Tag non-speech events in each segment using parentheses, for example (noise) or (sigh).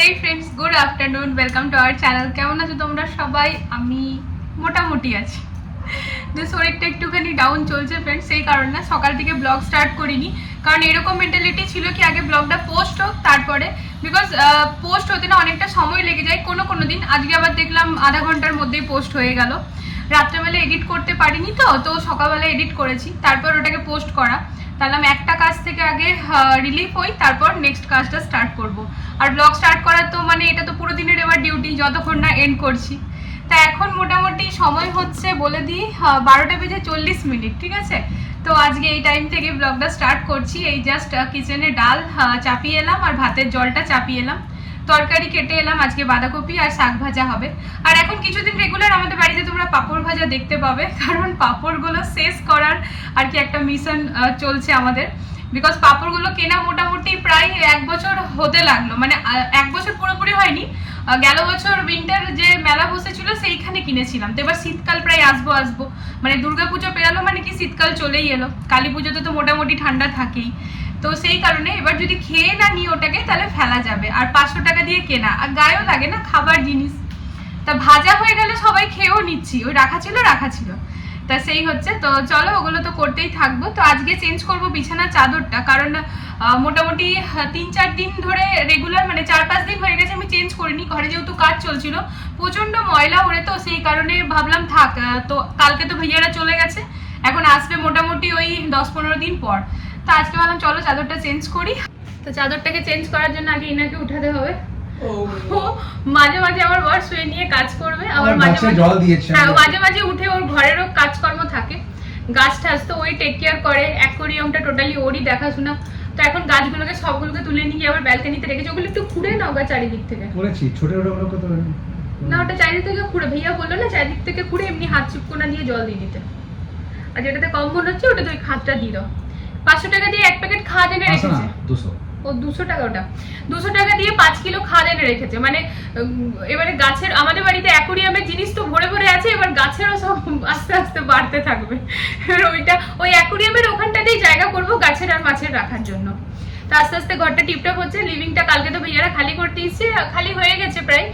Hey friends good afternoon welcome to our channel কেমন আছো তোমরা সবাই? আমি মোটামুটি আছি। যে শরীরটা একটুখানি ডাউন চলছে ফ্রেন্ডস সেই কারণে সকাল থেকে ব্লগ স্টার্ট করিনি। কারণ এরকম মেন্টালিটি ছিল কি, আগে ব্লগটা পোস্ট হোক, তারপরে। বিকজ পোস্ট হতে না অনেকটা সময় লেগে যায়। কোনো কোনো দিন, আজকে আবার দেখলাম আধা ঘণ্টার মধ্যেই পোস্ট হয়ে গেল। রাত্রেবেলা এডিট করতে পারিনি তো তো সকালবেলা এডিট করেছি। তারপর ওটাকে পোস্ট করা। তাহলে আমি একটা কাজ থেকে আগে রিলিফ হই, তারপর নেক্সট কাজটা স্টার্ট করব। আর ব্লগ স্টার্ট করার তো মানে এটা তো পুরো দিনের এবার ডিউটি যতক্ষণ না এন্ড করছি। তা এখন মোটামুটি সময় হচ্ছে বলে দিই বারোটা বেজে চল্লিশ মিনিট, ঠিক আছে? তো আজকে এই টাইম থেকে ব্লগটা স্টার্ট করছি। এই জাস্ট কিচেনে ডাল চাপিয়ে এলাম আর ভাতের জলটা চাপিয়ে এলাম। তরকারি কেটে এলাম, আজকে বাঁধাকপি আর শাক ভাজা হবে। আর এখন কিছুদিন রেগুলার আমাদের বাড়িতে তোমরা পাঁপড় ভাজা দেখতে পাবে, (laughs) কারণ পাঁপড়গুলো শেষ করার আর কি একটা মিশন চলছে আমাদের। বিকজ পাঁপড়গুলো কেনা মোটামুটি প্রায় এক বছর হতে লাগল মানে এক বছর পুরোপুরি হয়নি। গেল বছর উইন্টার যে মেলা বসেছিল সেইখানে কিনেছিলাম। তো এবার শীতকাল প্রায় আসব আসব। মানে দুর্গাপুজো পেরালো মানে কি শীতকাল চলেই এলো। কালী পুজোতে তো মোটামুটি ঠান্ডা থাকেই। তো সেই কারণে এবার যদি খেয়ে না নিই ওটাকে, তাহলে ফেলা যাবে। আর পাঁচশো টাকা দিয়ে কেনা। আর গায়েও লাগে না খাবার জিনিস। তা ভাজা হয়ে গেলে সবাই খেয়েও নিচ্ছি। ওই রাখা ছিল রাখা ছিল। তা সেই হচ্ছে। তো চলো, ওগুলো তো করতেই থাকব। তো আজকে চেঞ্জ করব বিছানার চাদরটা। কারণ মোটামুটি তিন চার দিন ধরে রেগুলার মানে চার পাঁচ দিন হয়ে গেছে আমি চেঞ্জ করিনি। ঘরে যেহেতু কাজ চলছিল। প্রচণ্ড ময়লা ওরে তো, সেই কারণে ভাবলাম থাক। তো কালকে তো ভাইয়ারা চলে গেছে। এখন আসবে মোটামুটি ওই দশ পনেরো দিন পর। তো আজকে ভাবলাম চলো চাদরটা চেঞ্জ করি। তো চাদরটাকে চেঞ্জ করার জন্য আগে ইনাকে উঠাতে হবে। মাঝে মাঝে আমার বর শুয়ে নিয়ে কাজ করবে আবার মাঝে মাঝে জল দিয়েছে। হ্যাঁ মাঝে মাঝে উঠে ওর ঘরেরও কাজকর্ম থাকে। গাছ টাছ তো ওই টেক কেয়ার করে অ্যাকোরিয়ামটা টোটালি ওরই দেখাশোনা। তো এখন গাছগুলোকে সবগুলোকে তুলে নিয়ে আবার ব্যালকনিতে রেখেছে। ওগুলো একটু খুঁড়ে নাও গা চারিদিক থেকে। করেছি ছোট ছোটগুলো কত না ওটা চারিদিক থেকে খুঁড়ে ভাইয়া বলল না চারিদিক থেকে খুঁড়ে এমনি হাত চিপকোনা দিয়ে জল দিয়ে দিতে। আর যেটাতে কম মনে হচ্ছে ওটাতে ওই খাতটা দিয়ে দাও। পাঁচশো টাকা দিয়ে এক প্যাকেট খাদ এনে রেখেছে? দুশো। ও দুশো টাকা ওটা। দুশো টাকা দিয়ে পাঁচ কিলো খাদ এনে রেখেছে। মানে এবারে গাছের আমাদের বাড়িতে অ্যাকোরিয়ামের জিনিস তো ভরে ভরে আছে এবার গাছেরও সব আস্তে আস্তে বাড়তে থাকবে। এবার ওইটা ওই অ্যাকোরিয়ামের ওখানটাতেই জায়গা করব গাছের আর মাছের রাখার জন্য। তো আস্তে আস্তে ঘরটা টিপটপ হচ্ছে লিভিংটা কালকে তো ভাইয়ারা খালি করতে ইচ্ছে খালি হয়ে গেছে প্রায়।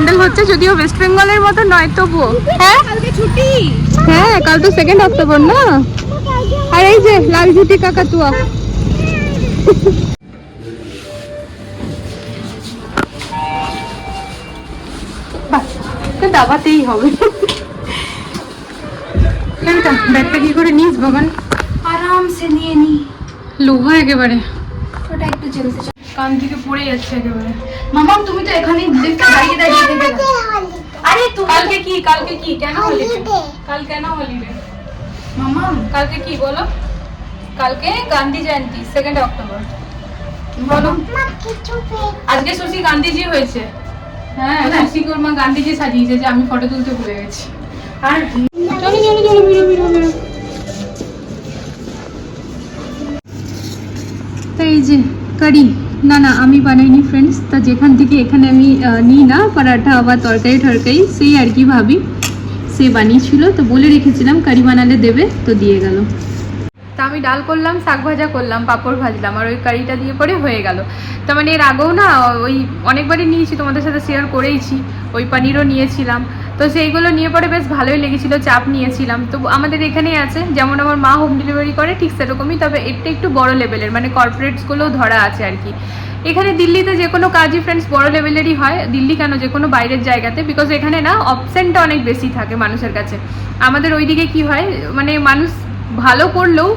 প্যান্ডেল হচ্ছে যদিও ওয়েস্ট বেঙ্গলের মতো নয় তবুও। হ্যাঁ? কালকে ছুটি হ্যাঁ কাল তো সেকেন্ড অক্টোবর না? আর এই যে লাল ঝুটি কাকাতুয়া। দাবাতেই হবে। ব্যাগটা কি করে নিস বাগান আরাম সে নিয়ে নি। লোহা একেবারে। ওটা একটু চলতে কান থেকে পড়ে যাচ্ছে একেবারে। মামাম তুমি তো এখানেই দেখতে দাঁড়িয়ে দাঁড়িয়ে কালকে কি? কালকে কি? কেন হলিডে। কাল কেন হলিডে? মামা কালকে কি বলো? কালকে গান্ধী জয়ন্তী সেকেন্ড অক্টোবর বলো। আজকে সুশি গান্ধীজি হয়েছে। হ্যাঁ সুশি কর্মা গান্ধীজি সাজিয়েছে যে আমি ফটো তুলতে ভুলে গেছি। আর চলো চলো চলো বেরো বেরো বেরো। তো এই যে কারি না না, আমি বানাইনি ফ্রেন্ডস তা যেখান থেকে এখানে আমি নিই না, পরাঠা আবার তরকারি টরকারি সেই আর কি ভাবি। সে বানিয়েছিল, তো বলে রেখেছিলাম, কারি বানালে দেবে, তো দিয়ে গেল। তা আমি ডাল করলাম, শাক ভাজা করলাম, পাঁপড় ভাজলাম, আর ওই কারিটা দিয়ে পরে হয়ে গেল। তার মানে এর আগেও না, ওই অনেকবারই নিয়েছি, তোমাদের সাথে শেয়ার করেইছি। ওই পানিরও নিয়েছিলাম। তো সেইগুলো নিয়ে পরে বেশ ভালোই লেগেছিল, চাপ নিয়েছিলাম। তো আমাদের এখানেই আছে, যেমন আমার মা হোম ডেলিভারি করে, ঠিক সেরকমই, তবে এটা একটু বড় লেভেলের মানে কর্পোরেটসগুলোও ধরা আছে আর কি। এখানে দিল্লিতে যে কোনো কাজই ফ্রেন্ডস বড় লেভেলেরই হয়, দিল্লি কেন যে কোনো বাইরের জায়গাতে বিকজ এখানে না অপশনটা অনেক বেশি থাকে মানুষের কাছে। আমাদের ওইদিকে কি হয় মানে মানুষ ভালো করলেও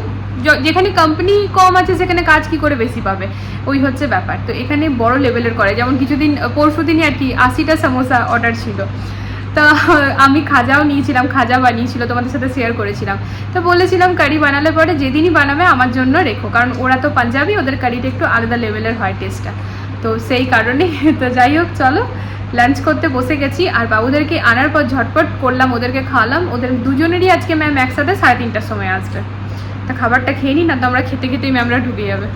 যেখানে কোম্পানি কম আছে, সেখানে কাজ কি করে বেশি পাবে? ওই হচ্ছে ব্যাপার। তো এখানে বড় লেভেলের করে, যেমন কিছুদিন পরশু দিনই আর কি আশিটা সমোসা অর্ডার ছিল। তা আমি খাজাও নিয়েছিলাম, খাজা বানিয়েছিল, তোমাদের সাথে শেয়ার করেছিলাম। তো বলেছিলাম কারি বানালে পরে যেদিনই বানাবে আমার জন্য রেখো, কারণ ওরা তো পাঞ্জাবি, ওদের কারিটা একটু আলাদা লেভেলের হয় টেস্টটা তো সেই কারণে (laughs) তো যাই হোক, চলো লাঞ্চ করতে বসে গেছি, আর বাবুদেরকে আনার পর ঝটপট করলাম, ওদেরকে খাওয়ালাম। ওদের দুজনেরই আজকে ম্যাম একসাথে সাড়ে তিনটার সময় আসবে। তা খাবারটা খেয়ে নিই না, তো আমরা খেতে খেতেই ম্যামরা ঢুকে যাবে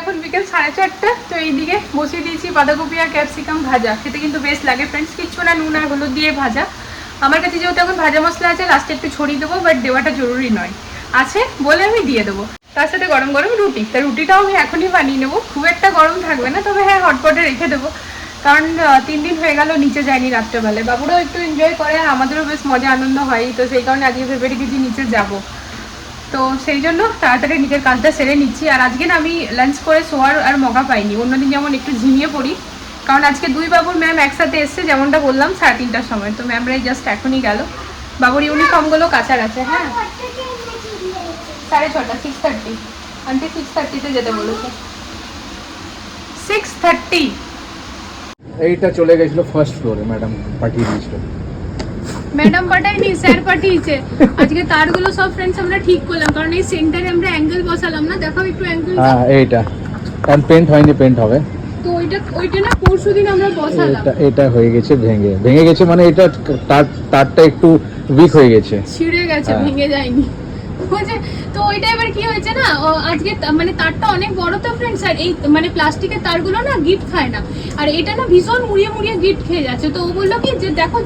এখন বিকেল সাড়ে চারটা তো এইদিকে বসিয়ে দিয়েছি বাঁধাকপি আর ক্যাপসিকাম ভাজা, খেতে কিন্তু বেশ লাগে ফ্রেন্ডস কিচ্ছু না, নুন আর হলুদ দিয়ে ভাজা। আমার কাছে যেহেতু এখন ভাজা মশলা আছে লাস্টে একটু ছড়িয়ে দেবো বাট দেওয়াটা জরুরি নয়। আছে, বলে আমি দিয়ে দেবো। তার সাথে গরম গরম রুটি, তা রুটিটাও আমি এখনই বানিয়ে নেব। খুব একটা গরম থাকবে না, তবে হ্যাঁ হটপটে রেখে দেবো। কারণ তিন দিন হয়ে গেল, নিচে যায়নি রাত্রেবেলায়। বাবুরাও একটু এনজয় করে, আর আমাদেরও বেশ মজা, আনন্দ হয়, তো সেই কারণে আজকে ভেবে রেখেছি নিচে যাব। তো সেই জন্য তাড়াতাড়ি নিজের কাজটা সেরে নিচ্ছি। আর আজকে না আমি লাঞ্চ করে শোয়ার আর মগা পাইনি। অন্যদিন যেমন একটু ঝিমিয়ে পড়ি। কারণ আজকে দুই বাবুর ম্যাম একসাথে এসছে, যেমনটা বললাম, সাড়ে তিনটার সময়। তো ম্যামরাই জাস্ট এখনই গেল। বাবুর ইউনিফর্মগুলো কাছার আছে হ্যাঁ? সাড়ে ছটা সিক্স থার্টি আন্টি সিক্স থার্টিতে যেতে বলেছে। সিক্স থার্টি এইটা চলে গেছিল ফার্স্ট ফ্লোরে ম্যাডাম পাঠিয়ে দিয়েছিল। ম্যাডাম পাঠায়নি স্যার পাঠিয়েছে। আজকে তারগুলো সব ফ্রেন্ডস আমরা ঠিক করলাম কারণ এই সেন্টারে আমরা অ্যাঙ্গেল বসালাম না। দেখাও একটু অ্যাঙ্গেল হ্যাঁ এইটা। কারণ পেন্ট হয়নি পেন্ট হবে। তো ওইটা ওইটা না পরশু দিন আমরা বসালাম। এটা এটা হয়ে গেছে ভেঙে। ভেঙে গেছে মানে এটা তার তারটা একটু উইক হয়ে গেছে। ছিঁড়ে গেছে হ্যাঁ। ভেঙে যায়নি। বুঝে তো ওইটা এবার কি হয়েছে না? আজকে মানে তারটা অনেক বড় তো ফ্রেন্ডস আর এই মানে প্লাস্টিকের তারগুলো না গিফট খায় না। আর এটা না ভীষণ মুড়িয়ে মুড়িয়ে গিফট খেয়ে যাচ্ছে। তো ও বলল কি যে দেখো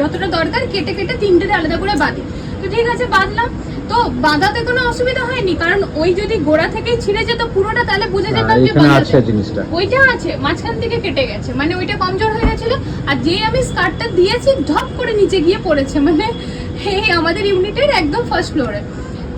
যতটা দরকার কেটে কেটে তিনটে আলাদা করে বাঁধি। তো ঠিক আছে বাঁধলাম। তো বাঁধাতে কোনো অসুবিধা হয়নি কারণ ওই যদি গোড়া থেকেই ছিঁড়ে যেত পুরোটা তাহলে বুঝে যেতাম যে আছে জিনিসটা। ওইটা আছে মাঝখান থেকে কেটে গেছে। মানে ওইটা কমজোর হয়ে গেছিল আর যেই আমি স্কার্টটা দিয়েছি ঢপ করে নিচে গিয়ে পড়েছে। মানে এই আমাদের ইউনিটের একদম ফার্স্ট ফ্লোরে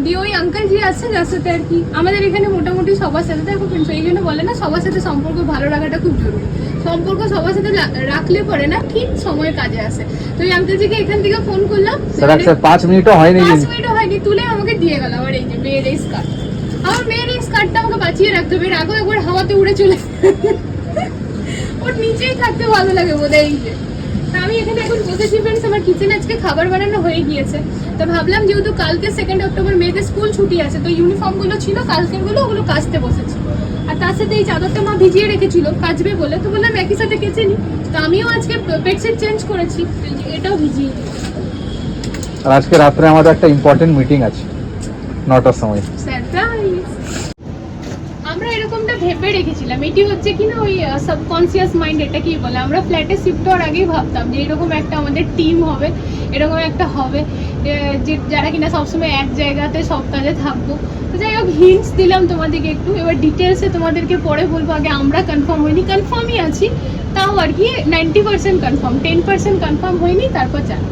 দিয়ে ওই আঙ্কেল জি আসছে যার সাথে আর কি। আমাদের এখানে মোটামুটি সবার সাথে দেখো friends, এই জন্য বলে না সবার সাথে সম্পর্ক ভালো রাখাটা খুব জরুরি। সম্পর্ক সবার সাথে রাখলে পরে না ঠিক সময় কাজে আসে। তো ওই আঙ্কেল জিকে এখান থেকে ফোন করলাম। স্যার পাঁচ মিনিটও হয়নি। পাঁচ মিনিটও হয়নি তুলে আমাকে দিয়ে গেল আমার এই যে মেয়ের এই স্কার্ট আমার মেয়ের এই স্কার্টটা আমাকে বাঁচিয়ে রাখতে হবে এর আগেও একবার হাওয়াতে উড়ে চলে ওর নিচেই থাকতে ভালো লাগে বোধ এই যে। আমি এখানে এখন বসেছি ফ্রেন্ডস আমার কিচেন আজকে খাবার বানানো হয়ে গিয়েছে। তো ভাবলাম যেহেতু কালকে সেকেন্ড অক্টোবর মেয়েদের স্কুল ছুটি আছে তো ইউনিফর্মগুলো ছিল কালকেরগুলো ওগুলো কাচতে বসেছি। আর তার সাথে এই চাদরটা মা ভিজিয়ে রেখেছিল কাচবে বলে তো বললাম একই সাথে কেচে নি। তো আমিও আজকে বেডশিট চেঞ্জ করেছি এটাও ভিজিয়ে আর আজকে রাত্রে আমাদের একটা ইম্পর্টেন্ট মিটিং আছে নটার সময়। এরকমটা ভেবে রেখেছিলাম। এটি হচ্ছে কি না ওই সাবকনসিয়াস মাইন্ড এটা কি বলে? আমরা ফ্ল্যাটে শিফট হওয়ার আগেই ভাবতাম যে এরকম একটা আমাদের টিম হবে, এরকম একটা হবে যে যারা কিনা সবসময় এক জায়গাতে সব কাজে থাকব। তো যাই হোক হিন্টস দিলাম তোমাদেরকে একটু। এবার ডিটেলসে তোমাদেরকে পরে বলব, আগে আমরা কনফার্ম হইনি কনফার্মই আছি, তাও আর কি ninety percent confirm ten percent confirm হয়নি, তারপর জানো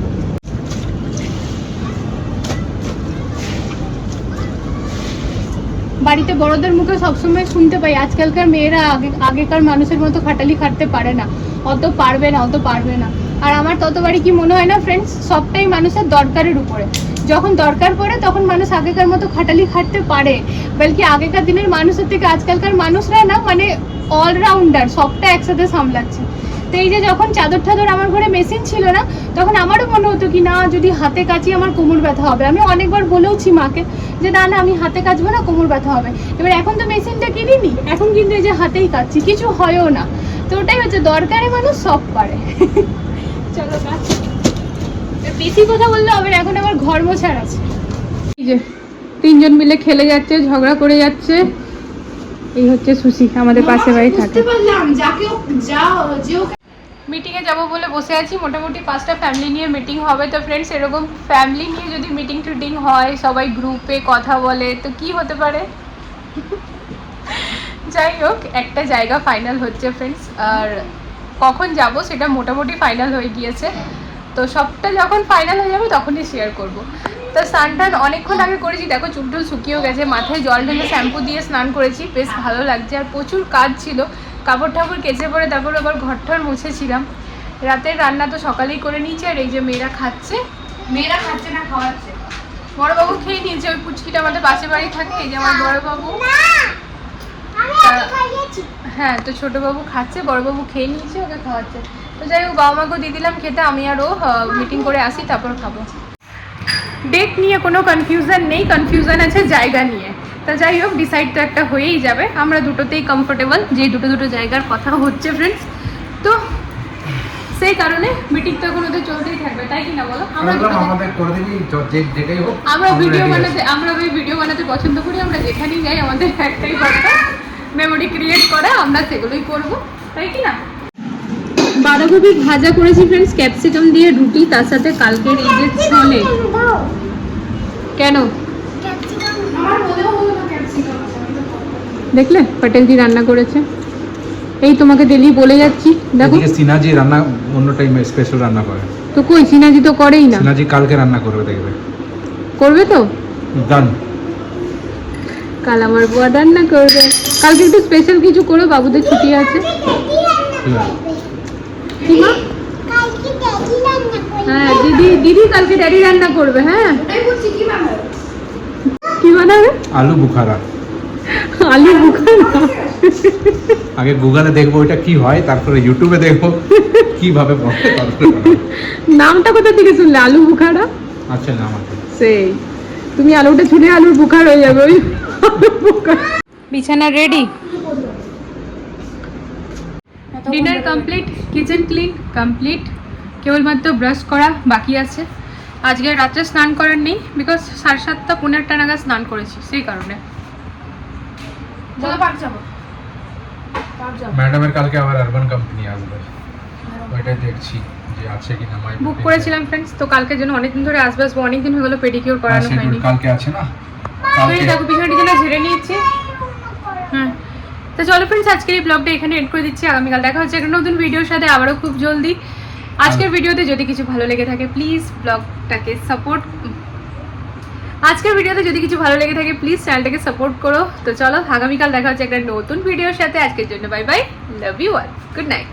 বাড়িতে বড়দের মুখে সবসময় শুনতে পাই, আজকালকার মেয়েরা আগে, আগেকার মানুষের মতো খাটালি খাটতে পারে না। অত পারবে না, অত পারবে না। আর আমার ততবারই কি মনে হয় না ফ্রেন্ডস সবটাই মানুষের দরকারের উপরে। যখন দরকার পড়ে, তখন মানুষ আগেকার মতো খাটালি খাটতে পারে। বলকি আগেকার দিনের মানুষের থেকে আজকালকার মানুষরা না মানে অলরাউন্ডার সবটা একসাথে সামলাচ্ছে। তো এই যে যখন চাদর টাদর আমার ঘরে মেশিন ছিল না তখন আমারও মনে হতো কি না যদি হাতে কাচি আমার কোমর ব্যথা হবে। আমি অনেকবার বলেওছি মাকে যে না না আমি হাতে কাচবো না কোমর ব্যথা হবে। এবার এখন তো মেশিনটা কিনিনি এখন কিন্তু এই যে হাতেই কাচ্ছি কিছু হয়ও না। তো ওটাই হচ্ছে দরকারে মানুষ সব পারে চলো কাজ বেশি কথা বললে হবে এখন আমার ঘর মোছার আছে। এই যে তিনজন মিলে খেলে যাচ্ছে ঝগড়া করে যাচ্ছে। এই হচ্ছে সুশি আমাদের পাশে বাড়ি থাকে। মিটিংয়ে যাব বলে বসে আছি। মোটামুটি পাঁচটা ফ্যামিলি নিয়ে মিটিং হবে। তো ফ্রেন্ডস এরকম ফ্যামিলি নিয়ে যদি মিটিং টুটিং হয়, সবাই গ্রুপে কথা বলে, তো কি হতে পারে? যাই হোক, একটা জায়গা ফাইনাল হচ্ছে ফ্রেন্ডস আর কখন যাব সেটা মোটামুটি ফাইনাল হয়ে গিয়েছে। তো সবটা যখন ফাইনাল হয়ে যাবে, তখনই শেয়ার করব। তো স্নান টান অনেকক্ষণ আগে করেছি। দেখো চুল টুল শুকিয়েও গেছে। মাথায় জল ঢেলে শ্যাম্পু দিয়ে স্নান করেছি। বেশ ভালো লাগছে। আর প্রচুর কাজ ছিল। কাপড় টাপড় কেচে পরে তারপর আবার ঘর ঠর মুছেছিলাম। রাতের রান্না তো সকালেই করে নিয়েছি আর এই যে মেয়েরা খাচ্ছে। মেয়েরা খাচ্ছে না খাওয়াচ্ছে। বড়বাবু খেয়ে নিয়েছে ওই পুচকিটা আমাদের পাশে বাড়ি থাকে এই যে আমার বড়বাবু। হ্যাঁ তো ছোট বাবু খাচ্ছে বড়বাবু খেয়ে নিয়েছে ওকে খাওয়াচ্ছে। তো যাই হোক বাবা মাকেও দিয়ে দিলাম খেতে আমি আরও মিটিং করে আসি তারপর খাব। ডেট নিয়ে কোনো কনফিউশন নেই কনফিউশন আছে জায়গা নিয়ে। তা যাই হোক ডিসাইড তো একটা হয়েই যাবে। আমরা দুটোতেই কমফোর্টেবল যে দুটো দুটো জায়গার কথা হচ্ছে ফ্রেন্ডস তো সেই কারণে মিটিং তো এখন ওদের চলতেই থাকবে তাই কি না বলো? আমরা প্রোগ্রাম আমাদের করে দিবি যে যেটাই হোক আমরা ভিডিও বানাতে আমরা ওই ভিডিও বানাতে পছন্দ করি আমরা যেখানেই যাই আমাদের একটাই কথা মেমোরি ক্রিয়েট করা আমরা সেগুলোই করব তাই কি না বাঁধাকপি ভাজা করেছি ফ্রেন্ডস ক্যাপসিকাম দিয়ে রুটি তার সাথে কালকের এই যে ছোলে কেন? আমার দেখলে? পটেলজি রান্না করেছে। এই তোমাকে ডেলি বলে যাচ্ছি। দেখো। এদিকে সিনাজি রান্না অন্য টাইমে স্পেশাল রান্না করে। তো কই? সিনাজি তো করেই না। সিনাজি কালকে রান্না করবে দেখবে। করবে তো? ডান কাল আমার বুয়া রান্না করবে। কালকে একটু স্পেশাল কিছু করো বাবুদের ছুটি আছে। হ্যাঁ দিদি দিদি কালকে ড্যাডি রান্না করবে হ্যাঁ। কি বানাবে? কি বানাবে? আলু বুখারা। আলু বুখারা আগে গুগলে দেখব ওইটা কি হয় তারপরে ইউটিউবে দেখব কীভাবে তারপরে নামটা কোথা থেকে শুনলে? আলু বুখারা আচ্ছা না আমাকে সেই। তুমি আলুটা ছুলে আলুর বুখার হয়ে যাবে ওই বিছানা ready dinner complete kitchen clean complete কেবলমাত্র ব্রাশ করা বাকি আছে। আজকে রাত্রে স্নান করার নেই বিকজ সাড়ে সাতটা পনেরোটা নাগাদ স্নান করেছি সেই কারণে। চলো পার্ক যাব। ম্যাডামের কালকে আবার আরবান কোম্পানি আসবে। ওইটাই দেখছি যে আছে কি না মাই বুক করেছিলাম ফ্রেন্ডস তো কালকের জন্য অনেকদিন ধরে আসবে আসব অনেকদিন হয়ে গেলো পেডিকিউর করানো হয়নি। কালকে আছে না? কালকে দেখো পিছনে টিছনে ঝেড়ে নিয়েছি। হ্যাঁ। তো চলো ফ্রেন্ডস আজকের এই ব্লগটা এখানে এড করে দিচ্ছি। আগামীকাল দেখা হচ্ছে একটা নতুন ভিডিওর সাথে আবারও খুব জলদি। আজকের ভিডিওতে যদি কিছু ভালো লেগে থাকে প্লিজ ব্লগটাকে সাপোর্ট আজকের ভিডিওতে যদি কিছু ভালো লেগে থাকে প্লিজ চ্যানেলটাকে সাপোর্ট করো। তো চলো, আগামীকাল দেখা হচ্ছে একটা নতুন ভিডিওর সাথে। আজকের জন্য bye bye love you all good night